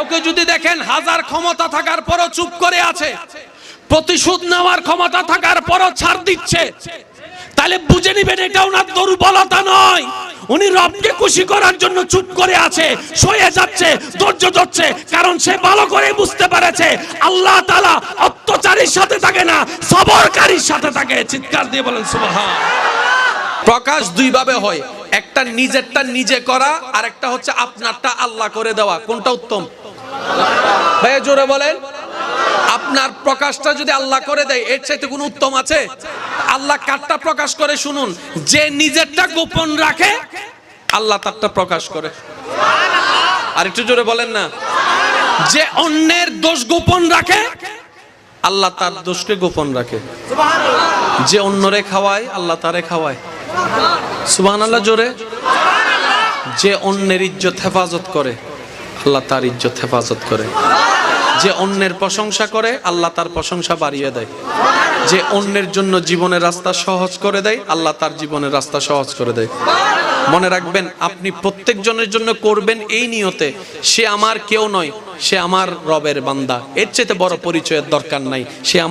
কাউকে যদি দেখেন হাজার ক্ষমতা থাকার পরও চুপ করে আছে, প্রতিশোধ নেওয়ার ক্ষমতা থাকার পরও ছাড় দিচ্ছে, তাহলে বুঝে নিবেন এটা ওনার দুর্বলতা নয়। উনি রবকে খুশি করার জন্য চুপ করে আছে, সয়ে যাচ্ছে, ধৈর্য ধরছে, কারণ সে ভালো করে বুঝতে পেরেছে, আল্লাহ তাআলা অত্যাচারীর সাথে থাকে না, সবরকারীর সাথে থাকে, চিৎকার দিয়ে বলেন সুবহান। প্রকাশ দুই ভাবে হয়, একটা নিজেরটা নিজে করা আর একটা হচ্ছে আপনারটা আল্লাহ করে দেওয়া, কোনটা উত্তম? ভাই জোরে বলেন। আপনার প্রকাশটা যদি আল্লাহ করে দেয়, এর চাইতে কোনো উত্তম আছে? আল্লাহ কারটা প্রকাশ করে শুনুন। যে নিজেরটা গোপন রাখে, আল্লাহ তারটা প্রকাশ করে। আর একটু জোরে বলেন না। যে অন্যের দোষ গোপন রাখে, আল্লাহ তার দোষকে গোপন রাখে। যে অন্যরে খাওয়ায়, আল্লাহ তারে খাওয়ায়। সুবহান আল্লাহ জোরে। যে অন্যের ইজ্জত হেফাজত করে। আল্লাহ তার ইজ্জত হেফাজত করে। যে অন্যের প্রশংসা করে, আল্লাহ তার প্রশংসা বাড়িয়ে দেয়। যে অন্যের জন্য জীবনের রাস্তা সহজ করে দেয়, আল্লাহ তার জীবনের রাস্তা সহজ করে দেয়। মনে রাখবেন, আপনি প্রত্যেক জনের জন্য করবেন এই নিয়তে, সে আমার কেউ নয়, সে আমার রবের বান্দা। এর চেয়ে বড় পরিচয়ের দরকার নাই, সে আমার